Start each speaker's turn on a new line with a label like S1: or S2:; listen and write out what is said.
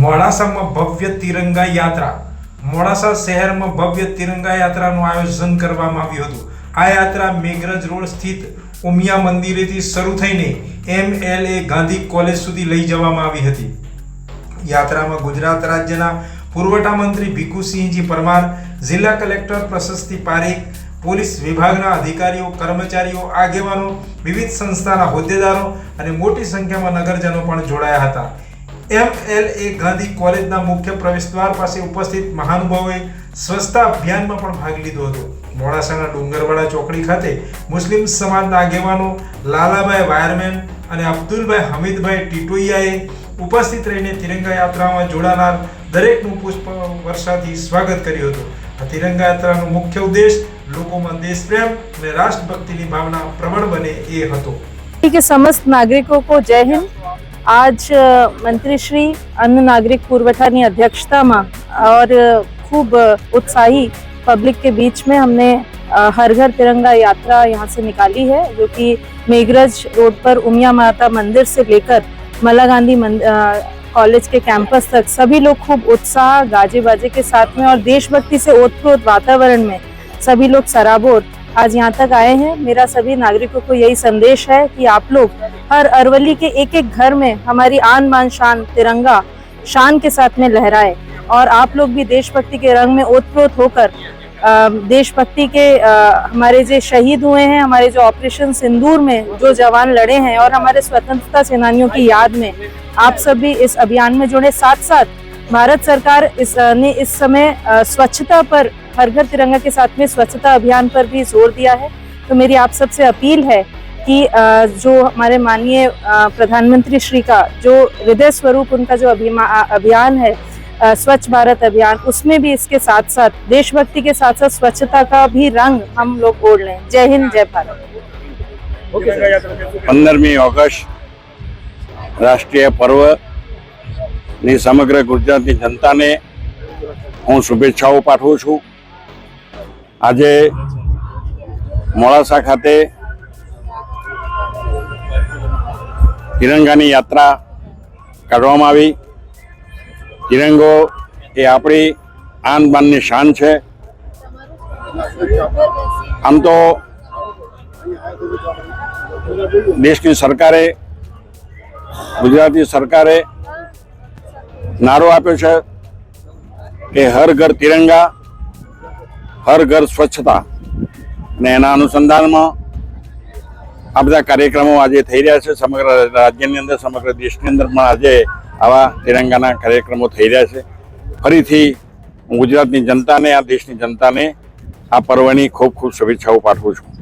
S1: મોડાસામાં ભવ્ય તિરંગા યાત્રા. મોડાસા શહેરમાં ભવ્ય તિરંગા યાત્રાનું આયોજન કરવામાં આવ્યું હતું. આ યાત્રા મેઘરજ રોડ સ્થિત ઉમિયા મંદિરેથી શરૂ થઈને M L A Gandhi college સુધી લઈ જવામાં આવી હતી. યાત્રામાં ગુજરાત રાજ્યના પુરવઠા મંત્રી ભીખુસિંહજી પરમાર, જિલ્લા કલેક્ટર પ્રશસ્તિ પારેખ, પોલીસ વિભાગના અધિકારીઓ, કર્મચારીઓ, આગેવાનો, વિવિધ સંસ્થાના હોદ્દેદારો અને મોટી સંખ્યામાં નગરજનો પણ જોડાયા હતા. એમએલએ ગાંધી કોલેજના મુખ્ય પ્રવેશદ્વાર પાસે ઉપસ્થિત મહાનુભાવોએ સ્વચ્છતા અભિયાનમાં પણ ભાગ લીધો હતો. મોડાસાના ડુંગરવાડા ચોકડી ખાતે મુસ્લિમ સમાજના આગેવાનો લાલાભાઈ વાયરમેન અને અબ્દુલભાઈ હમીદભાઈ ટીટોઈયાએ ઉપસ્થિત રહીને તિરંગા યાત્રામાં જોડાનાર દરેકનું પુષ્પ વર્ષાથી સ્વાગત કર્યું હતું. આ તિરંગા યાત્રાનો મુખ્ય ઉદ્દેશ લોકોમાં દેશપ્રેમ અને રાષ્ટ્રભક્તિની ભાવના પ્રબળ બને એ હતો.
S2: કે સમસ્ત નાગરિકો કો જય હિન્દ. आज मंत्री श्री अन्न नागरिक पुरवठानी अध्यक्षता में और खूब उत्साही पब्लिक के बीच में हमने हर घर तिरंगा यात्रा यहाँ से निकाली है, जो कि मेघरज रोड पर उमिया माता मंदिर से लेकर मला गांधी कॉलेज के कैंपस तक सभी लोग खूब उत्साह गाजे बाजे के साथ में और देशभक्ति से ओतप्रोत वातावरण में सभी लोग सराबोर आज यहाँ तक आए हैं। मेरा सभी नागरिकों को यही संदेश है कि आप लोग हर अरवली के एक एक घर में हमारी आन बान शान तिरंगा शान के साथ में लहराए और आप लोग भी देशभक्ति के रंग में ओतप्रोत होकर देशभक्ति के अ, हमारे जो शहीद हुए हैं हमारे जो ऑपरेशन सिंदूर में जो जवान लड़े हैं और हमारे स्वतंत्रता सेनानियों की याद में आप सब भी इस अभियान में जुड़े। साथ साथ भारत सरकार इस ने इस समय स्वच्छता पर हर घर तिरंगा के साथ में स्वच्छता अभियान पर भी जोर दिया है तो मेरी आप सबसे अपील है कि अ, जो हमारे माननीय अ, प्रधानमंत्री श्री का जो हृदय स्वरूप उनका जो अभिमा- अ, अभियान है अ, स्वच्छ भारत अभियान उसमें भी इसके साथ साथ देशभक्ति के साथ साथ स्वच्छता का भी रंग हम लोग ओढ़ लें जय हिंद जय भारत
S3: પંદરમી ઓગસ્ટ રાષ્ટ્રીય પર્વ ની સમગ્ર ગુજરાતની જનતાને હું શુભેચ્છાઓ પાઠવું છું આજે મોડાસા ખાતે તિરંગાની યાત્રા કાઢવામાં આવી. તિરંગો એ આપણી આન બાનની શાન છે. આમ તો દેશની સરકારે ગુજરાતી સરકારે નારો આપ્યો છે કે હર ઘર તિરંગા હર ઘર સ્વચ્છતા. ને એના અનુસંધાનમાં આ બધા કાર્યક્રમો આજે થઈ રહ્યા છે. સમગ્ર રાજ્યની અંદર, સમગ્ર દેશની અંદર પણ આજે આવા તિરંગાના કાર્યક્રમો થઈ રહ્યા છે. ફરીથી ગુજરાતની જનતાને, આ દેશની જનતાને આ પર્વની ખૂબ ખૂબ શુભેચ્છાઓ પાઠવું છું.